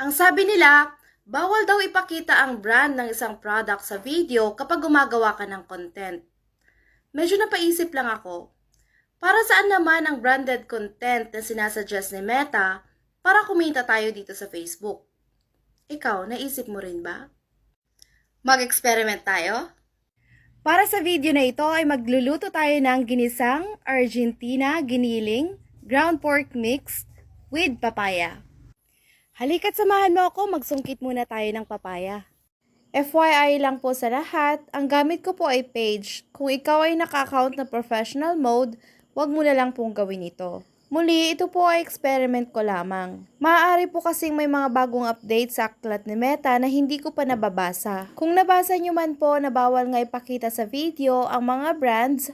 Ang sabi nila, bawal daw ipakita ang brand ng isang product sa video kapag gumagawa ka ng content. Medyo napaisip lang ako, para saan naman ang branded content na sinasuggest ni Meta para kumita tayo dito sa Facebook? Ikaw, naisip mo rin ba? Mag-experiment tayo? Para sa video na ito ay magluluto tayo ng ginisang Argentina giniling ground pork mix with papaya. Halika't samahan mo ako, magsungkit muna tayo ng papaya. FYI lang po sa lahat, ang gamit ko po ay page. Kung ikaw ay naka-account na professional mode, wag mo na lang pong gawin ito. Muli, ito po ay experiment ko lamang. Maaari po kasing may mga bagong update sa aklat ni Meta na hindi ko pa nababasa. Kung nabasa nyo man po na bawal nga ipakita sa video ang mga brands,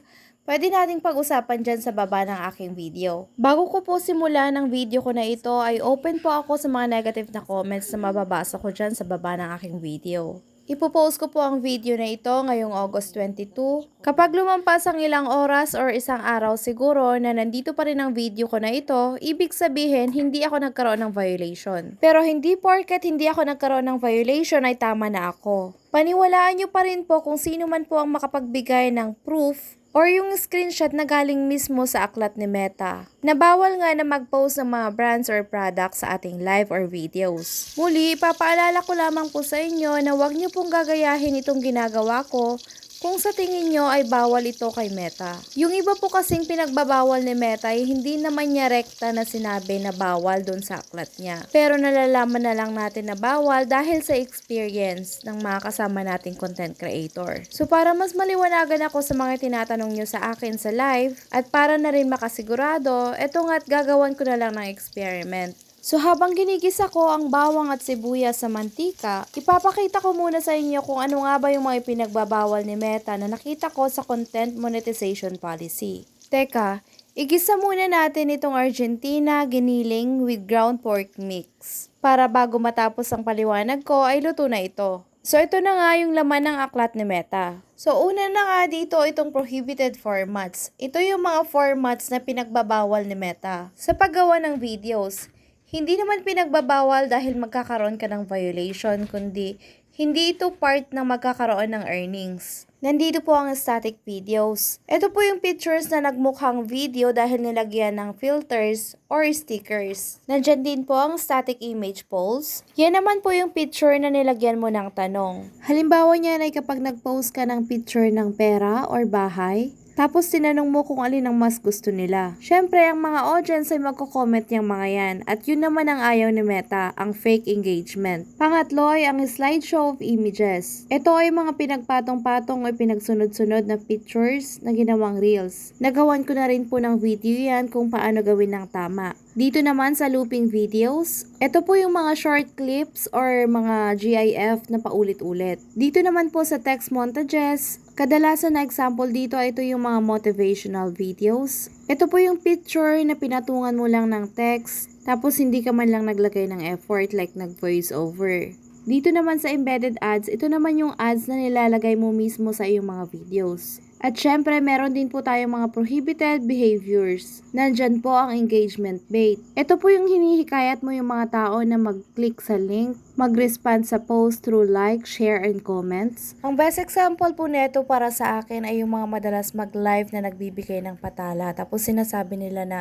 pwede nating pag-usapan dyan sa baba ng aking video. Bago ko po simula ng video ko na ito, ay open po ako sa mga negative na comments na mababasa ko dyan sa baba ng aking video. Ipopost ko po ang video na ito ngayong August 22. Kapag lumampas ang ilang oras or isang araw siguro na nandito pa rin ang video ko na ito, ibig sabihin hindi ako nagkaroon ng violation. Pero hindi porket hindi ako nagkaroon ng violation ay tama na ako. Paniwalaan nyo pa rin po kung sino man po ang makapagbigay ng proof or yung screenshot na galing mismo sa aklat ni Meta. Nabawal nga na mag-post ng mga brands or products sa ating live or videos. Muli, papaalala ko lamang po sa inyo na huwag niyo pong gagayahin itong ginagawa ko kung sa tingin nyo ay bawal ito kay Meta. Yung iba po kasing pinagbabawal ni Meta ay hindi naman niya rekta na sinabi na bawal doon sa aklat niya. Pero nalalaman na lang natin na bawal dahil sa experience ng mga kasama nating content creator. So para mas maliwanagan ako sa mga tinatanong nyo sa akin sa live at para na rin makasigurado, eto nga't gagawan ko na lang ng experiment. So habang ginigisa ko ang bawang at sibuyas sa mantika, ipapakita ko muna sa inyo kung ano nga ba yung mga ipinagbabawal ni Meta na nakita ko sa Content Monetization Policy. Teka, igisa muna natin itong Argentina giniling with ground pork mix. Para bago matapos ang paliwanag ko ay luto na ito. So ito na nga yung laman ng aklat ni Meta. So una na nga dito itong prohibited formats. Ito yung mga formats na pinagbabawal ni Meta sa paggawa ng videos. Hindi naman pinagbabawal dahil magkakaroon ka ng violation, kundi hindi ito part ng magkakaroon ng earnings. Nandito po ang static videos. Ito po yung pictures na nagmukhang video dahil nilagyan ng filters or stickers. Nandyan din po ang static image polls. Yan naman po yung picture na nilagyan mo ng tanong. Halimbawa niyan ay kapag nag-post ka ng picture ng pera or bahay, tapos tinanong mo kung alin ang mas gusto nila. Syempre, ang mga audience ay magko-comment yung mga yan. At yun naman ang ayaw ni Meta, ang fake engagement. Pangatlo ay ang slideshow of images. Ito ay mga pinagpatong-patong o pinagsunod-sunod na pictures na ginawang reels. Nagawan ko na rin po ng video yan kung paano gawin ng tama. Dito naman sa looping videos, ito po yung mga short clips or mga GIF na paulit-ulit. Dito naman po sa text montages, kadalasan na example dito ay ito yung mga motivational videos. Ito po yung picture na pinatungan mo lang ng text, tapos hindi ka man lang naglagay ng effort like nag-voice over. Dito naman sa embedded ads, ito naman yung ads na nilalagay mo mismo sa iyong mga videos. At syempre, meron din po tayong mga prohibited behaviors. Nandyan po ang engagement bait. Ito po yung hinihikayat mo yung mga tao na mag-click sa link, mag-respond sa post through like, share, and comments. Ang best example po nito para sa akin ay yung mga madalas mag-live na nagbibigay ng patala. Tapos sinasabi nila na,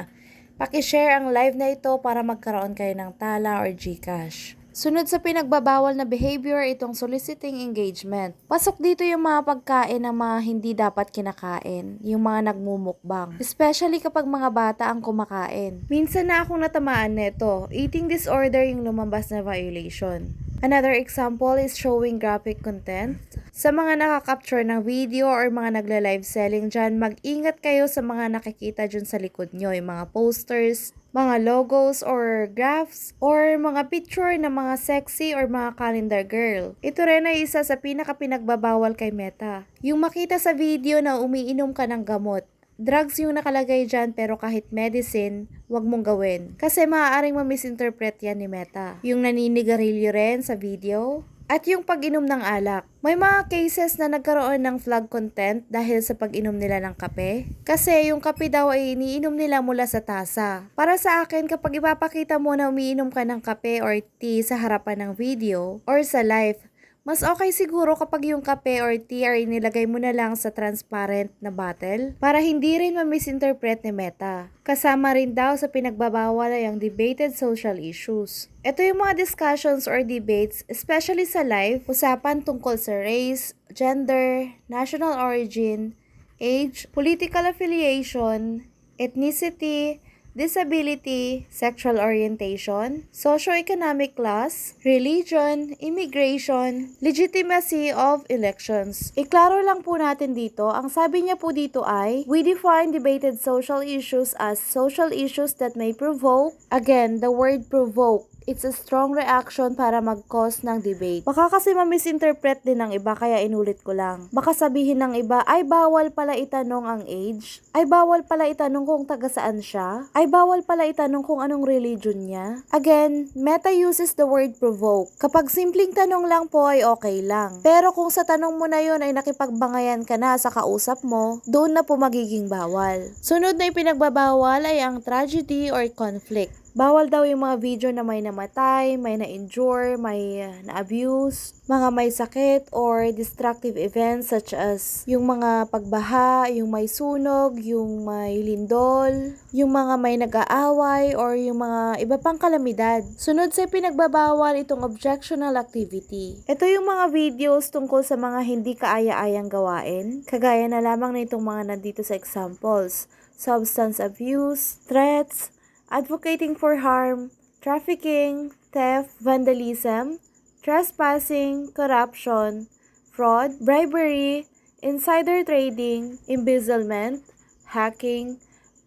pakishare ang live na ito para magkaroon kayo ng tala or Gcash. Sunod sa pinagbabawal na behavior itong soliciting engagement. Pasok dito yung mga pagkain ng mga hindi dapat kinakain, yung mga nagmumukbang. Especially kapag mga bata ang kumakain. Minsan na akong natamaan nito, eating disorder yung lumabas na violation. Another example is showing graphic content. Sa mga nakakapture ng video or mga nagla-live selling dyan, mag-ingat kayo sa mga nakikita dyan sa likod nyo, yung mga posters, mga logos or graphs, or mga picture ng mga sexy or mga calendar girl. Ito rin ay isa sa pinaka-pinagbabawal kay Meta. Yung makita sa video na umiinom ka ng gamot, drugs yung nakalagay dyan pero kahit medicine, wag mong gawin. Kasi maaaring ma-misinterpret yan ni Meta. Yung naninigarilyo rin sa video, at yung pag-inom ng alak. May mga cases na nagkaroon ng flag content dahil sa pag-inom nila ng kape. Kasi yung kape daw ay iniinom nila mula sa tasa. Para sa akin, kapag ipapakita mo na umiinom ka ng kape or tea sa harapan ng video or sa live, mas okay siguro kapag yung kape or tea ay nilagay mo na lang sa transparent na bottle para hindi rin ma-misinterpret ni Meta. Kasama rin daw sa pinagbabawal ay ang debated social issues. Ito yung mga discussions or debates, especially sa live, usapan tungkol sa race, gender, national origin, age, political affiliation, ethnicity, disability, sexual orientation, socioeconomic class, religion, immigration, legitimacy of elections. Iklaro lang po natin dito, ang sabi niya po dito ay, we define debated social issues as social issues that may provoke, again, the word provoke, It's a strong reaction para mag-cause ng debate. Baka kasi ma-misinterpret din ng iba kaya inulit ko lang. Baka sabihin ng iba, ay bawal pala itanong ang age. Ay bawal pala itanong kung taga saan siya. Ay bawal pala itanong kung anong religion niya. Again, Meta uses the word provoke. Kapag simpleng tanong lang po ay okay lang. Pero kung sa tanong mo na yun ay nakipagbangayan ka na sa kausap mo, doon na po magiging bawal. Sunod na ipinagbabawal ay ang tragedy or conflict. Bawal daw yung mga video na may namatay, may na-injure, may uh, na-abuse, mga may sakit or destructive events such as yung mga pagbaha, yung may sunog, yung may lindol, yung mga may nag-aaway or yung mga iba pang kalamidad. Sunod sa pinagbabawal itong objectional activity. Ito yung mga videos tungkol sa mga hindi kaaya-ayang gawain, kagaya na lamang na itong mga nandito sa examples. Substance abuse, threats, advocating for harm, trafficking, theft, vandalism, trespassing, corruption, fraud, bribery, insider trading, embezzlement, hacking,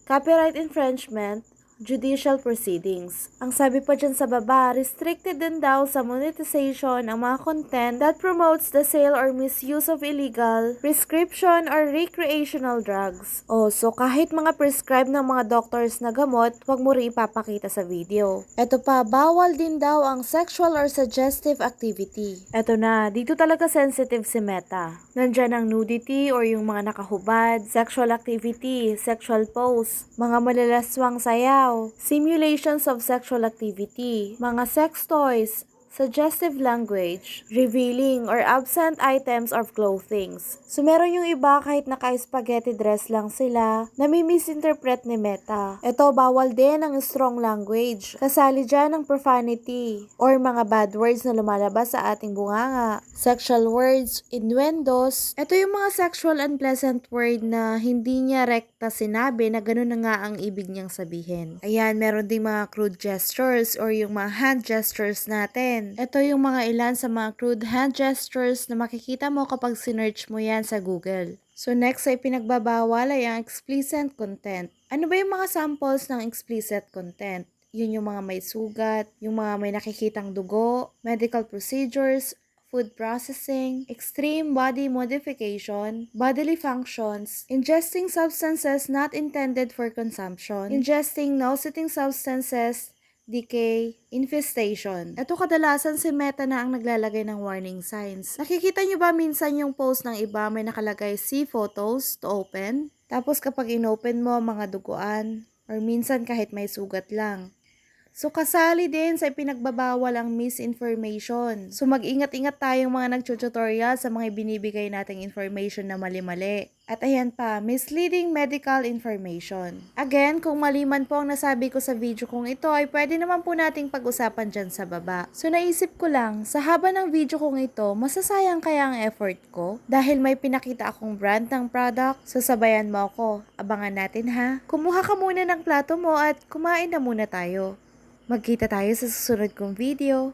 copyright infringement, judicial proceedings. Ang sabi pa dyan sa baba, restricted din daw sa monetization ang mga content that promotes the sale or misuse of illegal, prescription, or recreational drugs. O, so kahit mga prescribed ng mga doctors na gamot, wag mo rin ipapakita sa video. Ito pa, bawal din daw ang sexual or suggestive activity. Ito na, dito talaga sensitive si Meta. Nandyan ang nudity or yung mga nakahubad, sexual activity, sexual pose, mga malalaswang sayaw, simulations of sexual activity, mga sex toys, suggestive language, revealing or absent items of clothings. So meron yung iba kahit naka-spaghetti dress lang sila, nami-misinterpret ni Meta. Ito, bawal din ang strong language. Kasali dyan ang profanity or mga bad words na lumalabas sa ating bunganga. Sexual words, innuendos. Ito yung mga sexual unpleasant word na hindi niya rekta sinabi na ganun na nga ang ibig niyang sabihin. Ayan, meron ding mga crude gestures or yung mga hand gestures natin. Ito yung mga ilan sa mga crude hand gestures na makikita mo kapag sinearch mo yan sa Google. So next ay pinagbabawal ay ang explicit content. Ano ba yung mga samples ng explicit content? Yun yung mga may sugat, yung mga may nakikitang dugo, medical procedures, food processing, extreme body modification, bodily functions, ingesting substances not intended for consumption, ingesting nauseating substances, decay, infestation. Ito kadalasan si Meta na ang naglalagay ng warning signs. Nakikita nyo ba minsan yung post ng iba may nakalagay see photos to open? Tapos kapag inopen mo mga duguan, or minsan kahit may sugat lang. So kasali din sa pinagbabawal ang misinformation. So mag-ingat-ingat tayong mga nagtututorial sa mga binibigay nating information na mali-mali. At ayan pa, misleading medical information. Again, kung mali man po ang nasabi ko sa video kong ito, ay pwede naman po nating pag-usapan dyan sa baba. So naisip ko lang, sa haba ng video kong ito, masasayang kaya ang effort ko? Dahil may pinakita akong brand ng product, sasabayan mo ako. Abangan natin ha. Kumuha ka muna ng plato mo at kumain na muna tayo. Magkita tayo sa susunod kong video.